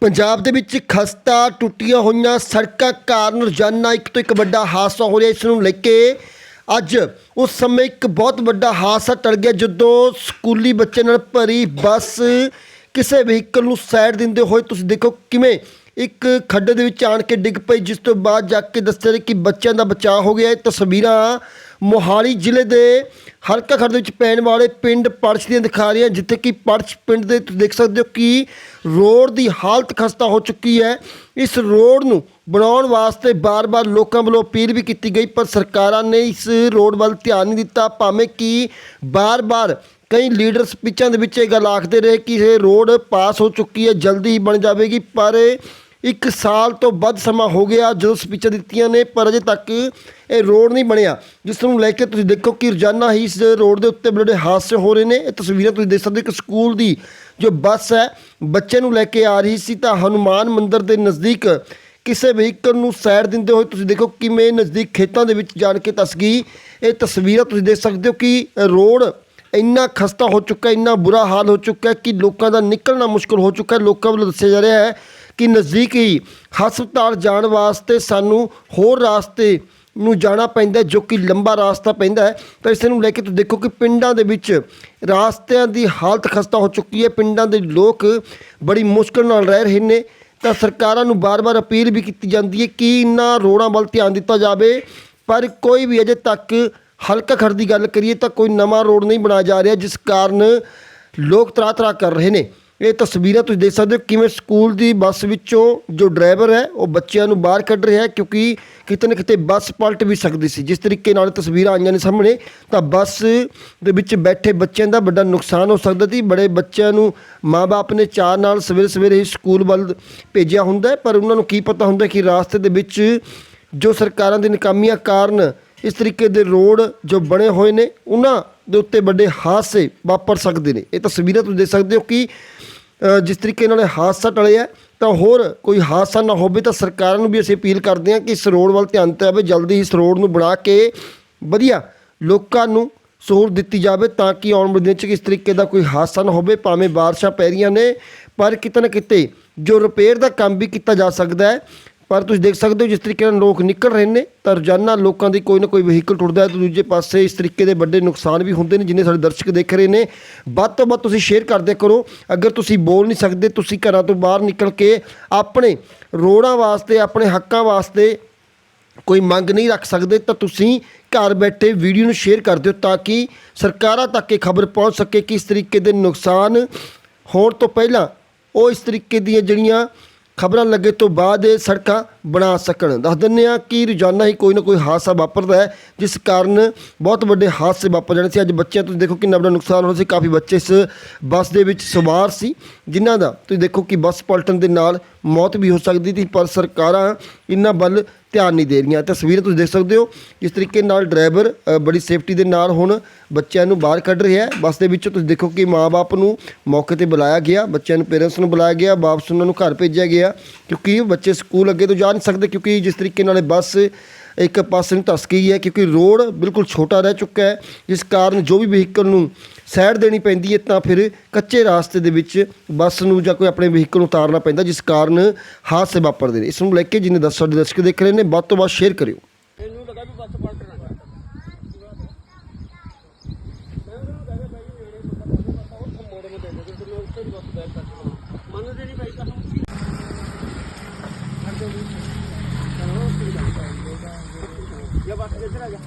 ਪੰਜਾਬ ਦੇ ਵਿੱਚ ਖਸਤਾ ਟੁੱਟੀਆਂ ਹੋਈਆਂ ਸੜਕਾਂ ਕਾਰਨ ਰੋਜ਼ਾਨਾ ਇੱਕ ਤੋਂ ਇੱਕ ਵੱਡਾ ਹਾਦਸਾ ਹੋ ਰਿਹਾ ਇਸ ਨੂੰ ਲੈ ਕੇ ਅੱਜ ਉਸ ਸਮੇਂ ਇੱਕ ਬਹੁਤ ਵੱਡਾ ਹਾਦਸਾ ਟਲ ਗਿਆ ਜਦੋਂ ਸਕੂਲੀ ਬੱਚੇ ਨਾਲ ਭਰੀ ਬੱਸ ਕਿਸੇ ਵਹੀਕਲ ਨੂੰ ਸਾਈਡ ਦਿੰਦੇ ਹੋਏ ਤੁਸੀਂ ਦੇਖੋ ਕਿਵੇਂ ਇੱਕ ਖੱਡੇ ਦੇ ਵਿੱਚ ਆਣ ਕੇ ਡਿੱਗ ਪਈ, ਜਿਸ ਤੋਂ ਬਾਅਦ ਜਾ ਕੇ ਦੱਸਿਆ ਕਿ ਬੱਚਿਆਂ ਦਾ ਬਚਾਅ ਹੋ ਗਿਆ ਇਹ ਤਸਵੀਰਾਂ ਮੋਹਾਲੀ ਜ਼ਿਲ੍ਹੇ ਦੇ ਹਲਕਾ ਖੱਡ ਦੇ ਵਿੱਚ ਪੈਣ ਵਾਲੇ ਪਿੰਡ ਪੜਚ ਦੀਆਂ ਦਿਖਾ ਰਹੀਆਂ, ਜਿੱਥੇ ਕਿ ਪੜਚ ਪਿੰਡ ਦੇ ਤੁਸੀਂ ਦੇਖ ਸਕਦੇ ਹੋ ਕਿ ਰੋਡ ਦੀ ਹਾਲਤ ਖਸਤਾ ਹੋ ਚੁੱਕੀ ਹੈ। ਇਸ ਰੋਡ ਨੂੰ ਬਣਾਉਣ ਵਾਸਤੇ ਬਾਰ-ਬਾਰ ਲੋਕਾਂ ਵੱਲੋਂ ਅਪੀਲ ਵੀ ਕੀਤੀ ਗਈ, ਪਰ ਸਰਕਾਰਾਂ ਨੇ ਇਸ ਰੋਡ ਵੱਲ ਧਿਆਨ ਨਹੀਂ ਦਿੱਤਾ, ਭਾਵੇਂ ਕਿ ਬਾਰ-ਬਾਰ ਕਈ ਲੀਡਰ ਸਪੀਚਾਂ ਦੇ ਵਿੱਚ ਇਹ ਗੱਲ ਆਖਦੇ ਰਹੇ ਕਿ ਇਹ ਰੋਡ ਪਾਸ ਹੋ ਚੁੱਕੀ ਹੈ, ਜਲਦੀ ਹੀ ਬਣ ਜਾਵੇਗੀ, ਪਰ ਇੱਕ ਸਾਲ ਤੋਂ ਵੱਧ ਸਮਾਂ ਹੋ ਗਿਆ ਜਦੋਂ ਸਪੀਚਾਂ ਦਿੱਤੀਆਂ ਨੇ, ਪਰ ਅਜੇ ਤੱਕ ਇਹ ਰੋਡ ਨਹੀਂ ਬਣਿਆ। ਜਿਸ ਨੂੰ ਲੈ ਕੇ ਤੁਸੀਂ ਦੇਖੋ ਕਿ ਰੋਜ਼ਾਨਾ ਹੀ ਇਸ ਰੋਡ ਦੇ ਉੱਤੇ ਬੜੇ ਹਾਦਸੇ ਹੋ ਰਹੇ ਨੇ। ਇਹ ਤਸਵੀਰਾਂ ਤੁਸੀਂ ਦੇਖ ਸਕਦੇ ਹੋ ਕਿ ਸਕੂਲ ਦੀ ਜੋ ਬੱਸ ਹੈ ਬੱਚੇ ਨੂੰ ਲੈ ਕੇ ਆ ਰਹੀ ਸੀ ਤਾਂ ਹਨੂਮਾਨ ਮੰਦਿਰ ਦੇ ਨਜ਼ਦੀਕ ਕਿਸੇ ਵਹੀਕਲ ਨੂੰ ਸਾਈਡ ਦਿੰਦੇ ਹੋਏ ਤੁਸੀਂ ਦੇਖੋ ਕਿਵੇਂ ਨਜ਼ਦੀਕ ਖੇਤਾਂ ਦੇ ਵਿੱਚ ਜਾਣ ਕੇ ਤਸ ਗਈ। ਇਹ ਤਸਵੀਰਾਂ ਤੁਸੀਂ ਦੇਖ ਸਕਦੇ ਹੋ ਕਿ ਰੋਡ ਇੰਨਾ ਖਸਤਾ ਹੋ ਚੁੱਕਾ, ਇੰਨਾ ਬੁਰਾ ਹਾਲ ਹੋ ਚੁੱਕਾ ਕਿ ਲੋਕਾਂ ਦਾ ਨਿਕਲਣਾ ਮੁਸ਼ਕਲ ਹੋ ਚੁੱਕਾ ਲੋਕਾਂ ਵੱਲੋਂ ਦੱਸਿਆ ਜਾ ਰਿਹਾ ਹੈ ਕਿ ਨਜ਼ਦੀਕ ਹੀ ਹਸਪਤਾਲ ਜਾਣ ਵਾਸਤੇ ਸਾਨੂੰ ਹੋਰ ਰਾਸਤੇ ਨੂੰ ਜਾਣਾ ਪੈਂਦਾ ਜੋ ਕਿ ਲੰਬਾ ਰਾਸਤਾ ਪੈਂਦਾ ਹੈ। ਤਾਂ ਇਸ ਨੂੰ ਲੈ ਕੇ ਤੁਸੀਂ ਦੇਖੋ ਕਿ ਪਿੰਡਾਂ ਦੇ ਵਿੱਚ ਰਾਸਤਿਆਂ ਦੀ ਹਾਲਤ ਖਸਤਾ ਹੋ ਚੁੱਕੀ ਹੈ। ਪਿੰਡਾਂ ਦੇ ਲੋਕ ਬੜੀ ਮੁਸ਼ਕਲ ਨਾਲ ਰਹਿ ਰਹੇ ਨੇ। ਤਾਂ ਸਰਕਾਰਾਂ ਨੂੰ ਬਾਰ-ਬਾਰ ਅਪੀਲ ਵੀ ਕੀਤੀ ਜਾਂਦੀ ਹੈ ਕਿ ਇਨ੍ਹਾਂ ਰੋਡਾਂ ਵੱਲ ਧਿਆਨ ਦਿੱਤਾ ਜਾਵੇ। ਪਰ ਕੋਈ ਵੀ ਅਜੇ ਤੱਕ ਹਲਕਾ ਖੜ ਦੀ ਗੱਲ ਕਰੀਏ ਤਾਂ ਕੋਈ ਨਵਾਂ ਰੋਡ ਨਹੀਂ ਬਣਾਇਆ ਜਾ ਰਿਹਾ, ਜਿਸ ਕਾਰਨ ਲੋਕ ਤਰਾ ਤਰਾ ਕਰ ਰਹੇ ਨੇ। ਇਹ ਤਸਵੀਰਾਂ ਤੁਸੀਂ ਦੇਖ ਸਕਦੇ ਹੋ ਕਿਵੇਂ ਸਕੂਲ ਦੀ ਬੱਸ ਵਿੱਚੋਂ ਜੋ ਡਰਾਈਵਰ ਹੈ, ਉਹ ਬੱਚਿਆਂ ਨੂੰ ਬਾਹਰ ਕੱਢ ਰਿਹਾ ਹੈ ਕਿਉਂਕਿ ਕਿਤੇ ਨਾ ਕਿਤੇ ਬੱਸ ਪਲਟ ਵੀ ਸਕਦੀ ਸੀ। ਜਿਸ ਤਰੀਕੇ ਨਾਲ ਤਸਵੀਰਾਂ ਆਈਆਂ ਨੇ ਸਾਹਮਣੇ, ਤਾਂ ਬੱਸ ਦੇ ਵਿੱਚ ਬੈਠੇ ਬੱਚਿਆਂ ਦਾ ਵੱਡਾ ਨੁਕਸਾਨ ਹੋ ਸਕਦਾ ਸੀ। ਬੜੇ ਬੱਚਿਆਂ ਨੂੰ ਮਾਪੇ ਨੇ ਚਾਰ ਨਾਲ ਸਵੇਰੇ ਸਵੇਰੇ ਹੀ ਸਕੂਲ ਵੱਲ ਭੇਜਿਆ ਹੁੰਦਾ ਪਰ ਉਹਨਾਂ ਨੂੰ ਕੀ ਪਤਾ ਹੁੰਦਾ ਕਿ ਰਾਸਤੇ ਦੇ ਵਿੱਚ ਜੋ ਸਰਕਾਰਾਂ ਦੀ ਨਕਾਮੀਆਂ ਕਾਰਨ ਇਸ ਤਰੀਕੇ ਦੇ ਰੋਡ ਜੋ ਬਣੇ ਹੋਏ ਨੇ, ਉਹਨਾਂ ਦੇ ਉੱਤੇ ਵੱਡੇ ਹਾਦਸੇ ਵਾਪਰ ਸਕਦੇ ਨੇ। ਇਹ ਤਸਵੀਰਾਂ ਤੁਸੀਂ ਦੇਖ ਸਕਦੇ ਹੋ ਕਿ ਜਿਸ ਤਰੀਕੇ ਨਾਲ ਇਹ ਹਾਦਸਾ ਟਲਿਆ ਤਾਂ ਹੋਰ ਕੋਈ ਹਾਦਸਾ ਨਾ ਹੋਵੇ ਤਾਂ ਸਰਕਾਰਾਂ ਨੂੰ ਵੀ ਅਸੀਂ ਅਪੀਲ ਕਰਦੇ ਹਾਂ ਕਿ ਇਸ ਰੋਡ ਵੱਲ ਧਿਆਨ ਦਿੱਤਾ ਜਾਵੇ, ਜਲਦੀ ਹੀ ਇਸ ਰੋਡ ਨੂੰ ਬਣਾ ਕੇ ਵਧੀਆ ਲੋਕਾਂ ਨੂੰ ਸਹੂਲਤ ਦਿੱਤੀ ਜਾਵੇ ਤਾਂ ਕਿ ਆਉਣ ਵਾਲੇ ਦਿਨ 'ਚ ਇਸ ਤਰੀਕੇ ਦਾ ਕੋਈ ਹਾਦਸਾ ਨਾ ਹੋਵੇ, ਭਾਵੇਂ ਬਾਰਿਸ਼ਾਂ ਪੈ ਰਹੀਆਂ ਨੇ, ਪਰ ਕਿਤੇ ਨਾ ਕਿਤੇ ਜੋ ਰਿਪੇਅਰ ਦਾ ਕੰਮ ਵੀ ਕੀਤਾ ਜਾ ਸਕਦਾ ਹੈ ਪਰ ਤੁਸੀਂ ਦੇਖ ਸਕਦੇ ਹੋ ਜਿਸ ਤਰੀਕੇ ਨਾਲ ਲੋਕ ਨਿਕਲ ਰਹੇ ਨੇ, ਤਾਂ ਰੋਜ਼ਾਨਾ ਲੋਕਾਂ ਦੀ ਕੋਈ ਨਾ ਕੋਈ ਵਹੀਕਲ ਟੁੱਟਦਾ ਹੈ ਤੇ ਦੂਜੇ ਪਾਸੇ ਇਸ ਤਰੀਕੇ ਦੇ ਵੱਡੇ ਨੁਕਸਾਨ ਵੀ ਹੁੰਦੇ ਨੇ ਜਿੰਨੇ ਸਾਡੇ ਦਰਸ਼ਕ ਦੇਖ ਰਹੇ ਨੇ। ਵੱਧ ਤੋਂ ਵੱਧ ਤੁਸੀਂ ਸ਼ੇਅਰ ਕਰਦੇ ਕਰੋ। ਅਗਰ ਤੁਸੀਂ ਬੋਲ ਨਹੀਂ ਸਕਦੇ, ਤੁਸੀਂ ਘਰਾਂ ਤੋਂ ਬਾਹਰ ਨਿਕਲ ਕੇ ਆਪਣੇ ਰੋਡਾਂ ਵਾਸਤੇ, ਆਪਣੇ ਹੱਕਾਂ ਵਾਸਤੇ ਕੋਈ ਮੰਗ ਨਹੀਂ ਰੱਖ ਸਕਦੇ, ਤਾਂ ਤੁਸੀਂ ਘਰ ਬੈਠੇ ਵੀਡੀਓ ਨੂੰ ਸ਼ੇਅਰ ਕਰ ਦਿਓ ਤਾਂ ਕਿ ਸਰਕਾਰਾਂ ਤੱਕ ਇਹ ਖਬਰ ਪਹੁੰਚ ਸਕੇ ਕਿ ਇਸ ਤਰੀਕੇ ਦੇ ਨੁਕਸਾਨ ਹੋਣ ਤੋਂ ਪਹਿਲਾਂ ਉਹ ਇਸ ਤਰੀਕੇ ਦੀਆਂ ਜਿਹੜੀਆਂ ਖਬਰਾਂ ਲੱਗੇ ਤੋਂ ਬਾਅਦ ਇਹ ਸੜਕਾਂ ਬਣਾ ਸਕਣ। ਦੱਸ ਦਿੰਦੇ ਆ ਕਿ ਰੋਜ਼ਾਨਾ ਹੀ ਕੋਈ ਨਾ ਕੋਈ ਹਾਦਸਾ ਵਾਪਰਦਾ ਹੈ, ਜਿਸ ਕਾਰਨ ਬਹੁਤ ਵੱਡੇ ਹਾਦਸੇ ਵਾਪਰ ਜਾਣੇ ਸੀ। ਅੱਜ ਬੱਚਿਆਂ ਤੁਸੀਂ ਦੇਖੋ ਕਿੰਨਾ ਵੱਡਾ ਨੁਕਸਾਨ ਹੋਇਆ ਸੀ। ਕਾਫੀ ਬੱਚੇ ਇਸ ਬੱਸ ਦੇ ਵਿੱਚ ਸਵਾਰ ਸੀ, ਜਿਨ੍ਹਾਂ ਦਾ ਤੁਸੀਂ ਦੇਖੋ ਕਿ ਬੱਸ ਪਲਟਣ ਦੇ ਨਾਲ ਮੌਤ ਵੀ ਹੋ ਸਕਦੀ ਸੀ, ਪਰ ਸਰਕਾਰਾਂ ਇਹਨਾਂ ਵੱਲ ਧਿਆਨ ਨਹੀਂ ਦੇ ਰਹੀਆਂ। ਤਸਵੀਰਾਂ ਤੁਸੀਂ ਦੇਖ ਸਕਦੇ ਹੋ, ਜਿਸ ਤਰੀਕੇ ਨਾਲ ਡਰਾਈਵਰ ਬੜੀ ਸੇਫਟੀ ਦੇ ਨਾਲ ਹੁਣ ਬੱਚਿਆਂ ਨੂੰ ਬਾਹਰ ਕੱਢ ਰਿਹਾ ਹੈ। ਬੱਸ ਦੇ ਵਿੱਚੋਂ ਤੁਸੀਂ ਦੇਖੋ ਕਿ ਮਾਪੇ ਨੂੰ ਮੌਕੇ ਤੇ ਬੁਲਾਇਆ ਗਿਆ। ਬੱਚਿਆਂ ਨੂੰ ਪੇਰੈਂਟਸ ਨੂੰ ਬੁਲਾਇਆ ਗਿਆ। ਵਾਪਸ ਉਹਨਾਂ ਨੂੰ ਘਰ ਭੇਜਿਆ ਗਿਆ, ਕਿਉਂਕਿ ਬੱਚੇ ਸਕੂਲ ਅੱਗੇ ਤੋਂ ਜਾ ਨਹੀਂ ਸਕਦੇ ਕਿਉਂਕਿ ਜਿਸ ਤਰੀਕੇ ਨਾਲ ਇਹ ਬੱਸ ਇੱਕ ਪਾਸੇ ਨੂੰ ਧੱਸ ਗਈ ਹੈ, ਕਿਉਂਕਿ ਰੋਡ ਬਿਲਕੁਲ ਛੋਟਾ ਰਹਿ ਚੁੱਕਾ ਹੈ, ਜਿਸ ਕਾਰਨ ਜੋ ਵੀ ਵਹੀਕਲ ਨੂੰ ਸਾਈਡ ਦੇਣੀ ਪੈਂਦੀ ਹੈ ਤਾਂ ਫਿਰ ਕੱਚੇ ਰਾਸਤੇ ਦੇ ਵਿੱਚ ਬੱਸ ਨੂੰ ਜਾਂ ਕੋਈ ਆਪਣੇ ਵਹੀਕਲ ਨੂੰ ਉਤਾਰਨਾ ਪੈਂਦਾ, ਜਿਸ ਕਾਰਨ ਹਾਦਸੇ ਵਾਪਰਦੇ ਨੇ। ਇਸ ਨੂੰ ਲੈ ਕੇ ਜਿੰਨੇ ਦਸ ਸਾਡੇ ਦਰਸ਼ਕ ਦੇਖ ਰਹੇ ਨੇ, ਵੱਧ ਤੋਂ ਵੱਧ ਸ਼ੇਅਰ ਕਰਿਓ। ਮੈਨੂੰ ਲੱਗਾ ਵੀ ਬੱਸ ਪਲਟਣਾ ਹੈ ਮੰਨਦੇ ਨਹੀਂ ਭਾਈ ਕਸਮ ਇਹ ਬੱਸ ਕਿੱਧਰ ਆ ਜਾ